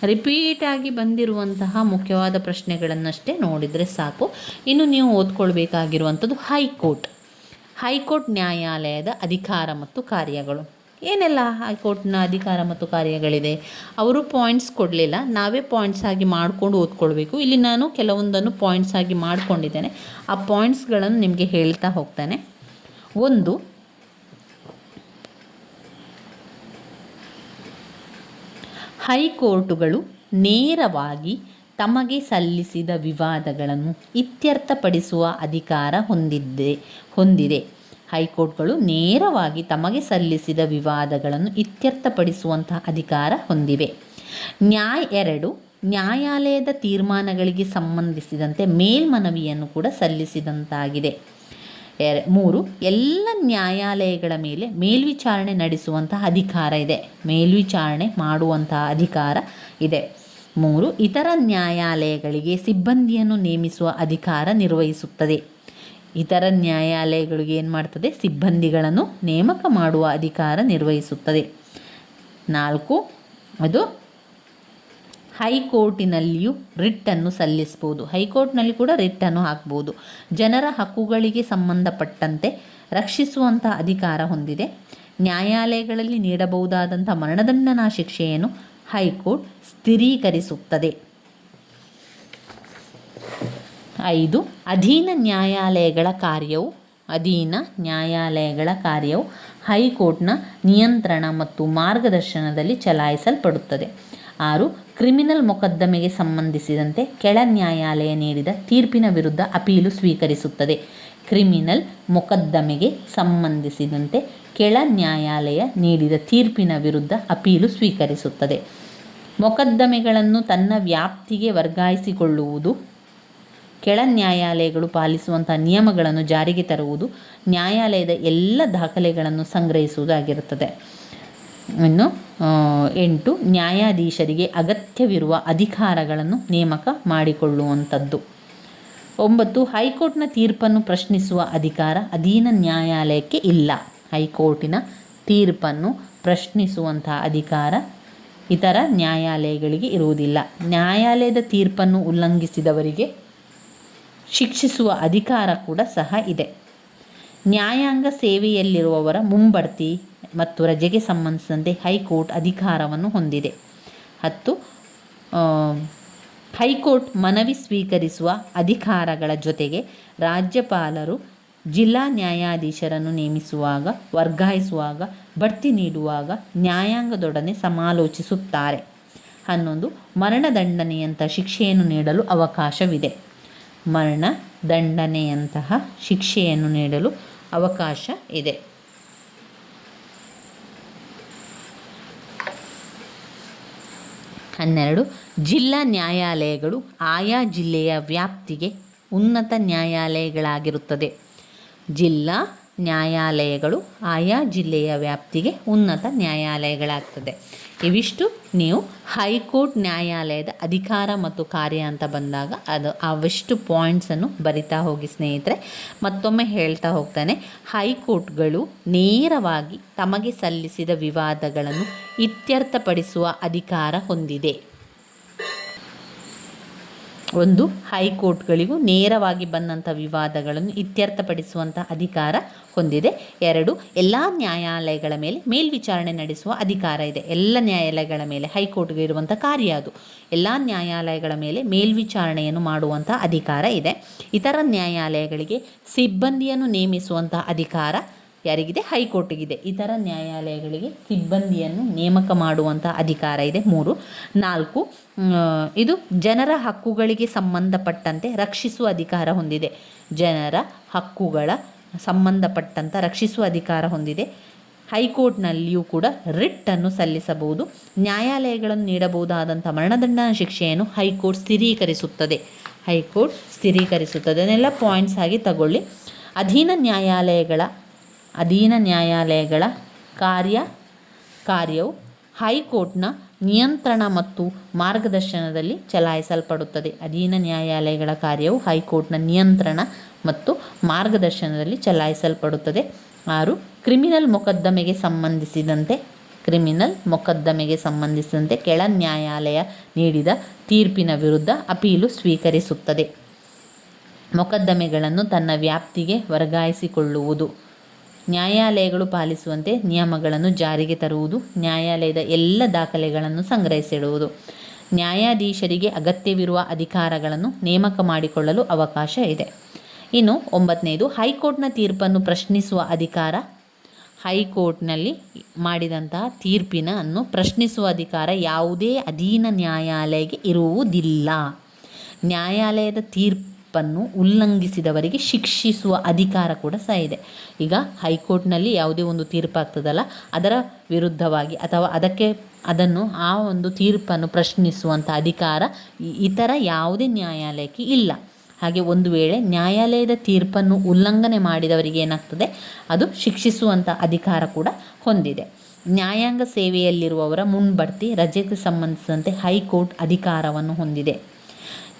ರಿಪೀಟಾಗಿ ಬಂದಿರುವಂತಹ ಮುಖ್ಯವಾದ ಪ್ರಶ್ನೆಗಳನ್ನಷ್ಟೇ ನೋಡಿದರೆ ಸಾಕು. ಇನ್ನು ನೀವು ಓದ್ಕೊಳ್ಬೇಕಾಗಿರುವಂಥದ್ದು ಹೈಕೋರ್ಟ್. ಹೈಕೋರ್ಟ್ ನ್ಯಾಯಾಲಯದ ಅಧಿಕಾರ ಮತ್ತು ಕಾರ್ಯಗಳು. ಏನೆಲ್ಲ ಹೈಕೋರ್ಟ್ನ ಅಧಿಕಾರ ಮತ್ತು ಕಾರ್ಯಗಳಿದೆ? ಅವರು ಪಾಯಿಂಟ್ಸ್ ಕೊಡಲಿಲ್ಲ. ನಾವೇ ಪಾಯಿಂಟ್ಸ್ ಆಗಿ ಮಾಡಿಕೊಂಡು ಓದ್ಕೊಳ್ಬೇಕು. ಇಲ್ಲಿ ನಾನು ಕೆಲವೊಂದನ್ನು ಪಾಯಿಂಟ್ಸ್ ಆಗಿ ಮಾಡಿಕೊಂಡಿದ್ದೇನೆ. ಆ ಪಾಯಿಂಟ್ಸ್ಗಳನ್ನು ನಿಮಗೆ ಹೇಳ್ತಾ ಹೋಗ್ತಾನೆ. ಒಂದು ಹೈಕೋರ್ಟುಗಳು ನೇರವಾಗಿ ತಮಗೆ ಸಲ್ಲಿಸಿದ ವಿವಾದಗಳನ್ನು ಇತ್ಯರ್ಥಪಡಿಸುವ ಅಧಿಕಾರ ಹೊಂದಿದ್ದೆ, ಹೊಂದಿದೆ. ಹೈಕೋರ್ಟ್ಗಳು ನೇರವಾಗಿ ತಮಗೆ ಸಲ್ಲಿಸಿದ ವಿವಾದಗಳನ್ನು ಇತ್ಯರ್ಥಪಡಿಸುವಂತಹ ಅಧಿಕಾರ ಹೊಂದಿವೆ. ನ್ಯಾಯ ಎರಡು, ನ್ಯಾಯಾಲಯದ ತೀರ್ಮಾನಗಳಿಗೆ ಸಂಬಂಧಿಸಿದಂತೆ ಮೇಲ್ಮನವಿಯನ್ನು ಕೂಡ ಸಲ್ಲಿಸಿದಂತಾಗಿದೆ. ಎರ ಮೂರು, ಎಲ್ಲ ನ್ಯಾಯಾಲಯಗಳ ಮೇಲೆ ಮೇಲ್ವಿಚಾರಣೆ ನಡೆಸುವಂತಹ ಅಧಿಕಾರ ಇದೆ. ಮೇಲ್ವಿಚಾರಣೆ ಮಾಡುವಂತಹ ಅಧಿಕಾರ ಇದೆ. ಮೂರು, ಇತರ ನ್ಯಾಯಾಲಯಗಳಿಗೆ ಸಿಬ್ಬಂದಿಯನ್ನು ನೇಮಿಸುವ ಅಧಿಕಾರ ನಿರ್ವಹಿಸುತ್ತದೆ. ಇತರ ನ್ಯಾಯಾಲಯಗಳಿಗೆ ಏನು ಮಾಡ್ತದೆ? ಸಿಬ್ಬಂದಿಗಳನ್ನು ನೇಮಕ ಮಾಡುವ ಅಧಿಕಾರ ನಿರ್ವಹಿಸುತ್ತದೆ. ನಾಲ್ಕು, ಅದು ಹೈಕೋರ್ಟಿನಲ್ಲಿಯೂ ರಿಟ್ಟನ್ನು ಸಲ್ಲಿಸ್ಬೋದು. ಹೈಕೋರ್ಟ್ನಲ್ಲಿ ಕೂಡ ರಿಟ್ಟನ್ನು ಹಾಕ್ಬೋದು. ಜನರ ಹಕ್ಕುಗಳಿಗೆ ಸಂಬಂಧಪಟ್ಟಂತೆ ರಕ್ಷಿಸುವಂತಹ ಅಧಿಕಾರ ಹೊಂದಿದೆ. ನ್ಯಾಯಾಲಯಗಳಲ್ಲಿ ನೀಡಬಹುದಾದಂಥ ಮರಣದಂಡನಾ ಶಿಕ್ಷೆಯನ್ನು ಹೈಕೋರ್ಟ್ ಸ್ಥಿರೀಕರಿಸುತ್ತದೆ. ಐದು, ಅಧೀನ ನ್ಯಾಯಾಲಯಗಳ ಕಾರ್ಯವು, ಅಧೀನ ನ್ಯಾಯಾಲಯಗಳ ಕಾರ್ಯವು ಹೈಕೋರ್ಟ್ನ ನಿಯಂತ್ರಣ ಮತ್ತು ಮಾರ್ಗದರ್ಶನದಲ್ಲಿ ಚಲಾಯಿಸಲ್ಪಡುತ್ತದೆ. ಆರು, ಕ್ರಿಮಿನಲ್ ಮೊಕದ್ದಮೆಗೆ ಸಂಬಂಧಿಸಿದಂತೆ ಕೆಳ ನ್ಯಾಯಾಲಯ ನೀಡಿದ ತೀರ್ಪಿನ ವಿರುದ್ಧ ಅಪೀಲು ಸ್ವೀಕರಿಸುತ್ತದೆ. ಕ್ರಿಮಿನಲ್ ಮೊಕದ್ದಮೆಗೆ ಸಂಬಂಧಿಸಿದಂತೆ ಕೆಳ ನ್ಯಾಯಾಲಯ ನೀಡಿದ ತೀರ್ಪಿನ ವಿರುದ್ಧ ಅಪೀಲು ಸ್ವೀಕರಿಸುತ್ತದೆ. ಮೊಕದ್ದಮೆಗಳನ್ನು ತನ್ನ ವ್ಯಾಪ್ತಿಗೆ ವರ್ಗಾಯಿಸಿಕೊಳ್ಳುವುದು, ಕೆಳ ನ್ಯಾಯಾಲಯಗಳು ಪಾಲಿಸುವಂಥ ನಿಯಮಗಳನ್ನು ಜಾರಿಗೆ ತರುವುದು, ನ್ಯಾಯಾಲಯದ ಎಲ್ಲ ದಾಖಲೆಗಳನ್ನು ಸಂಗ್ರಹಿಸುವುದಾಗಿರುತ್ತದೆ ಇನ್ನು ಎಂಟು, ನ್ಯಾಯಾಧೀಶರಿಗೆ ಅಗತ್ಯವಿರುವ ಅಧಿಕಾರಗಳನ್ನು ನೇಮಕ ಮಾಡಿಕೊಳ್ಳುವಂಥದ್ದು. ಒಂಬತ್ತು, ಹೈಕೋರ್ಟ್ನ ತೀರ್ಪನ್ನು ಪ್ರಶ್ನಿಸುವ ಅಧಿಕಾರ ಅಧೀನ ನ್ಯಾಯಾಲಯಕ್ಕೆ ಇಲ್ಲ. ಹೈಕೋರ್ಟಿನ ತೀರ್ಪನ್ನು ಪ್ರಶ್ನಿಸುವಂತಹ ಅಧಿಕಾರ ಇತರ ನ್ಯಾಯಾಲಯಗಳಿಗೆ ಇರುವುದಿಲ್ಲ. ನ್ಯಾಯಾಲಯದ ತೀರ್ಪನ್ನು ಉಲ್ಲಂಘಿಸಿದವರಿಗೆ ಶಿಕ್ಷಿಸುವ ಅಧಿಕಾರ ಕೂಡ ಸಹ ಇದೆ. ನ್ಯಾಯಾಂಗ ಸೇವೆಯಲ್ಲಿರುವವರ ಮುಂಬಡ್ತಿ ಮತ್ತು ರಜೆಗೆ ಸಂಬಂಧಿಸಿದಂತೆ ಹೈಕೋರ್ಟ್ ಅಧಿಕಾರವನ್ನು ಹೊಂದಿದೆ. ಹತ್ತು ಹೈಕೋರ್ಟ್ ಮನವಿ ಸ್ವೀಕರಿಸುವ ಅಧಿಕಾರಗಳ ಜೊತೆಗೆ ರಾಜ್ಯಪಾಲರು ಜಿಲ್ಲಾ ನ್ಯಾಯಾಧೀಶರನ್ನು ನೇಮಿಸುವಾಗ, ವರ್ಗಾಯಿಸುವಾಗ ಬಡ್ತಿ ನೀಡುವಾಗ ನ್ಯಾಯಾಂಗದೊಡನೆ ಸಮಾಲೋಚಿಸುತ್ತಾರೆ. ಹನ್ನೊಂದು ಮರಣದಂಡನೆಯಂಥ ಶಿಕ್ಷೆಯನ್ನು ನೀಡಲು ಅವಕಾಶವಿದೆ. ಮರಣ ದಂಡನೆಯಂತಹ ಶಿಕ್ಷೆಯನ್ನು ನೀಡಲು ಅವಕಾಶ ಇದೆ. ಹನ್ನೆರಡು, ಜಿಲ್ಲಾ ನ್ಯಾಯಾಲಯಗಳು ಆಯಾ ಜಿಲ್ಲೆಯ ವ್ಯಾಪ್ತಿಗೆ ಉನ್ನತ ನ್ಯಾಯಾಲಯಗಳಾಗಿರುತ್ತದೆ. ಜಿಲ್ಲಾ ನ್ಯಾಯಾಲಯಗಳು ಆಯಾ ಜಿಲ್ಲೆಯ ವ್ಯಾಪ್ತಿಗೆ ಉನ್ನತ ನ್ಯಾಯಾಲಯಗಳಾಗ್ತದೆ. ಇವಿಷ್ಟು. ನೀವು ಹೈಕೋರ್ಟ್ ನ್ಯಾಯಾಲಯದ ಅಧಿಕಾರ ಮತ್ತು ಕಾರ್ಯ ಅಂತ ಬಂದಾಗ ಅದು ಅವಷ್ಟು ಪಾಯಿಂಟ್ಸನ್ನು ಬರಿತಾ ಹೋಗಿ ಸ್ನೇಹಿತರೆ. ಮತ್ತೊಮ್ಮೆ ಹೇಳ್ತಾ ಹೋಗ್ತಾನೆ. ಹೈಕೋರ್ಟ್ಗಳು ನೇರವಾಗಿ ತಮಗೆ ಸಲ್ಲಿಸಿದ ವಿವಾದಗಳನ್ನು ಇತ್ಯರ್ಥಪಡಿಸುವ ಅಧಿಕಾರ ಹೊಂದಿದೆ. ಒಂದು, ಹೈಕೋರ್ಟ್ಗಳಿಗೂ ನೇರವಾಗಿ ಬಂದಂಥ ವಿವಾದಗಳನ್ನು ಇತ್ಯರ್ಥಪಡಿಸುವಂಥ ಅಧಿಕಾರ ಹೊಂದಿದೆ. ಎರಡು, ಎಲ್ಲ ನ್ಯಾಯಾಲಯಗಳ ಮೇಲೆ ಮೇಲ್ವಿಚಾರಣೆ ನಡೆಸುವ ಅಧಿಕಾರ ಇದೆ. ಎಲ್ಲ ನ್ಯಾಯಾಲಯಗಳ ಮೇಲೆ, ಹೈಕೋರ್ಟ್ಗೆ ಇರುವಂಥ ಕಾರ್ಯ ಅದು. ಎಲ್ಲ ನ್ಯಾಯಾಲಯಗಳ ಮೇಲೆ ಮೇಲ್ವಿಚಾರಣೆಯನ್ನು ಮಾಡುವಂಥ ಅಧಿಕಾರ ಇದೆ. ಇತರ ನ್ಯಾಯಾಲಯಗಳಿಗೆ ಸಿಬ್ಬಂದಿಯನ್ನು ನೇಮಿಸುವಂಥ ಅಧಿಕಾರ ಯಾರಿಗಿದೆ? ಹೈಕೋರ್ಟಿಗಿದೆ. ಇತರ ನ್ಯಾಯಾಲಯಗಳಿಗೆ ಸಿಬ್ಬಂದಿಯನ್ನು ನೇಮಕ ಮಾಡುವಂಥ ಅಧಿಕಾರ ಇದೆ. ಮೂರು, ನಾಲ್ಕು ಇದು ಜನರ ಹಕ್ಕುಗಳಿಗೆ ಸಂಬಂಧಪಟ್ಟಂತೆ ರಕ್ಷಿಸುವ ಅಧಿಕಾರ ಹೊಂದಿದೆ. ಜನರ ಹಕ್ಕುಗಳ ಸಂಬಂಧಪಟ್ಟಂಥ ರಕ್ಷಿಸುವ ಅಧಿಕಾರ ಹೊಂದಿದೆ. ಹೈಕೋರ್ಟ್ನಲ್ಲಿಯೂ ಕೂಡ ರಿಟ್ಟನ್ನು ಸಲ್ಲಿಸಬಹುದು. ನ್ಯಾಯಾಲಯಗಳನ್ನು ನೀಡಬಹುದಾದಂಥ ಮರಣದಂಡ ಶಿಕ್ಷೆಯನ್ನು ಹೈಕೋರ್ಟ್ ಸ್ಥಿರೀಕರಿಸುತ್ತದೆ. ಹೈಕೋರ್ಟ್ ಸ್ಥಿರೀಕರಿಸುತ್ತದೆ. ಅದನ್ನೆಲ್ಲ ಪಾಯಿಂಟ್ಸ್ ಆಗಿ ತಗೊಳ್ಳಿ. ಅಧೀನ ನ್ಯಾಯಾಲಯಗಳ ಅಧೀನ ನ್ಯಾಯಾಲಯಗಳ ಕಾರ್ಯ, ಕಾರ್ಯವು ಹೈಕೋರ್ಟ್ನ ನಿಯಂತ್ರಣ ಮತ್ತು ಮಾರ್ಗದರ್ಶನದಲ್ಲಿ ಚಲಾಯಿಸಲ್ಪಡುತ್ತದೆ. ಅಧೀನ ನ್ಯಾಯಾಲಯಗಳ ಕಾರ್ಯವು ಹೈಕೋರ್ಟ್ನ ನಿಯಂತ್ರಣ ಮತ್ತು ಮಾರ್ಗದರ್ಶನದಲ್ಲಿ ಚಲಾಯಿಸಲ್ಪಡುತ್ತದೆ. ಆರು, ಕ್ರಿಮಿನಲ್ ಮೊಕದ್ದಮೆಗೆ ಸಂಬಂಧಿಸಿದಂತೆ, ಕ್ರಿಮಿನಲ್ ಮೊಕದ್ದಮೆಗೆ ಸಂಬಂಧಿಸಿದಂತೆ ಕೆಳ ನ್ಯಾಯಾಲಯ ನೀಡಿದ ತೀರ್ಪಿನ ವಿರುದ್ಧ ಅಪೀಲು ಸ್ವೀಕರಿಸುತ್ತದೆ. ಮೊಕದ್ದಮೆಗಳನ್ನು ತನ್ನ ವ್ಯಾಪ್ತಿಗೆ ವರ್ಗಾಯಿಸಿಕೊಳ್ಳುವುದು. ನ್ಯಾಯಾಲಯಗಳು ಪಾಲಿಸುವಂತೆ ನಿಯಮಗಳನ್ನು ಜಾರಿಗೆ ತರುವುದು, ನ್ಯಾಯಾಲಯದ ಎಲ್ಲ ದಾಖಲೆಗಳನ್ನು ಸಂಗ್ರಹಿಸಿಡುವುದು. ನ್ಯಾಯಾಧೀಶರಿಗೆ ಅಗತ್ಯವಿರುವ ಅಧಿಕಾರಗಳನ್ನು ನೇಮಕ ಮಾಡಿಕೊಳ್ಳಲು ಅವಕಾಶ ಇದೆ. ಇನ್ನು ಒಂಬತ್ತನೇದು, ಹೈಕೋರ್ಟ್ನ ತೀರ್ಪನ್ನು ಪ್ರಶ್ನಿಸುವ ಅಧಿಕಾರ. ಹೈಕೋರ್ಟ್ನಲ್ಲಿ ಮಾಡಿದಂತಹ ತೀರ್ಪಿನ ಅನ್ನು ಪ್ರಶ್ನಿಸುವ ಅಧಿಕಾರ ಯಾವುದೇ ಅಧೀನ ನ್ಯಾಯಾಲಯಕ್ಕೆ ಇರುವುದಿಲ್ಲ. ನ್ಯಾಯಾಲಯದ ತೀರ್ಪನ್ನು ಉಲ್ಲಂಘಿಸಿದವರಿಗೆ ಶಿಕ್ಷಿಸುವ ಅಧಿಕಾರ ಕೂಡ ಸಹ ಇದೆ. ಈಗ ಹೈಕೋರ್ಟ್ನಲ್ಲಿ ಯಾವುದೇ ಒಂದು ತೀರ್ಪಾಗ್ತದಲ್ಲ ಅದರ ವಿರುದ್ಧವಾಗಿ ಅಥವಾ ಅದಕ್ಕೆ ಅದನ್ನು ಆ ಒಂದು ತೀರ್ಪನ್ನು ಪ್ರಶ್ನಿಸುವಂಥ ಅಧಿಕಾರ ಇತರ ಯಾವುದೇ ನ್ಯಾಯಾಲಯಕ್ಕೆ ಇಲ್ಲ. ಹಾಗೆ ಒಂದು ವೇಳೆ ನ್ಯಾಯಾಲಯದ ತೀರ್ಪನ್ನು ಉಲ್ಲಂಘನೆ ಮಾಡಿದವರಿಗೆ ಏನಾಗ್ತದೆ? ಅದು ಶಿಕ್ಷಿಸುವಂಥ ಅಧಿಕಾರ ಕೂಡ ಹೊಂದಿದೆ. ನ್ಯಾಯಾಂಗ ಸೇವೆಯಲ್ಲಿರುವವರ ಮುಂಬಡ್ತಿ ರಜೆಗೆ ಸಂಬಂಧಿಸಿದಂತೆ ಹೈಕೋರ್ಟ್ ಅಧಿಕಾರವನ್ನು ಹೊಂದಿದೆ.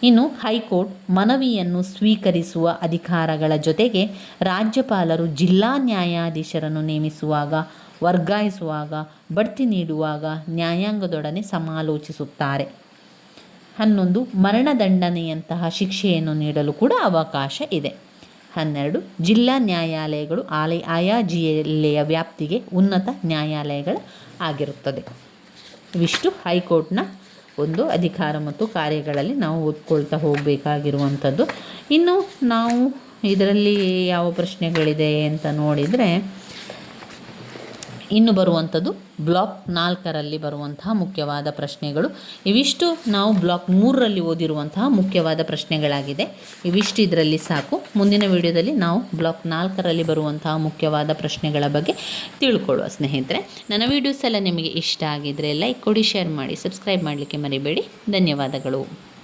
ಇನ್ನು ಹೈಕೋರ್ಟ್ ಮನವಿಯನ್ನು ಸ್ವೀಕರಿಸುವ ಅಧಿಕಾರಗಳ ಜೊತೆಗೆ ರಾಜ್ಯಪಾಲರು ಜಿಲ್ಲಾ ನ್ಯಾಯಾಧೀಶರನ್ನು ನೇಮಿಸುವಾಗ, ವರ್ಗಾಯಿಸುವಾಗ, ಬಡ್ತಿ ನೀಡುವಾಗ ನ್ಯಾಯಾಂಗದೊಡನೆ ಸಮಾಲೋಚಿಸುತ್ತಾರೆ. ಹನ್ನೊಂದು ಮರಣದಂಡನೆಯಂತಹ ಶಿಕ್ಷೆಯನ್ನು ನೀಡಲು ಕೂಡ ಅವಕಾಶ ಇದೆ. ಹನ್ನೆರಡು ಜಿಲ್ಲಾ ನ್ಯಾಯಾಲಯಗಳು ಆಲಯ ಆಯಾ ಜಿಲ್ಲೆಯ ವ್ಯಾಪ್ತಿಗೆ ಉನ್ನತ ನ್ಯಾಯಾಲಯಗಳು ಆಗಿರುತ್ತದೆ. ಇವಿಷ್ಟು ಹೈಕೋರ್ಟ್ನ ಒಂದು ಅಧಿಕಾರ ಮತ್ತು ಕಾರ್ಯಗಳಲ್ಲಿ ನಾವು ಓದ್ಕೊಳ್ತಾ ಹೋಗಬೇಕಾಗಿರುವಂಥದ್ದು. ಇನ್ನು ನಾವು ಇದರಲ್ಲಿ ಯಾವ ಪ್ರಶ್ನೆಗಳಿದೆ ಅಂತ ನೋಡಿದರೆ ಇನ್ನು ಬರುವಂಥದ್ದು ಬ್ಲಾಕ್ ನಾಲ್ಕರಲ್ಲಿ ಬರುವಂತಹ ಮುಖ್ಯವಾದ ಪ್ರಶ್ನೆಗಳು. ಇವಿಷ್ಟು ನಾವು ಬ್ಲಾಕ್ ಮೂರರಲ್ಲಿ ಓದಿರುವಂತಹ ಮುಖ್ಯವಾದ ಪ್ರಶ್ನೆಗಳಾಗಿದೆ. ಇವಿಷ್ಟು ಇದರಲ್ಲಿ ಸಾಕು. ಮುಂದಿನ ವಿಡಿಯೋದಲ್ಲಿ ನಾವು ಬ್ಲಾಕ್ ನಾಲ್ಕರಲ್ಲಿ ಬರುವಂತಹ ಮುಖ್ಯವಾದ ಪ್ರಶ್ನೆಗಳ ಬಗ್ಗೆ ತಿಳ್ಕೊಳ್ಳುವ ಸ್ನೇಹಿತರೆ. ನನ್ನ ವೀಡಿಯೋಸ್ ಎಲ್ಲ ನಿಮಗೆ ಇಷ್ಟ ಆಗಿದ್ದರೆ ಲೈಕ್ ಕೊಡಿ, ಶೇರ್ ಮಾಡಿ, ಸಬ್ಸ್ಕ್ರೈಬ್ ಮಾಡಲಿಕ್ಕೆ ಮರಿಬೇಡಿ. ಧನ್ಯವಾದಗಳು.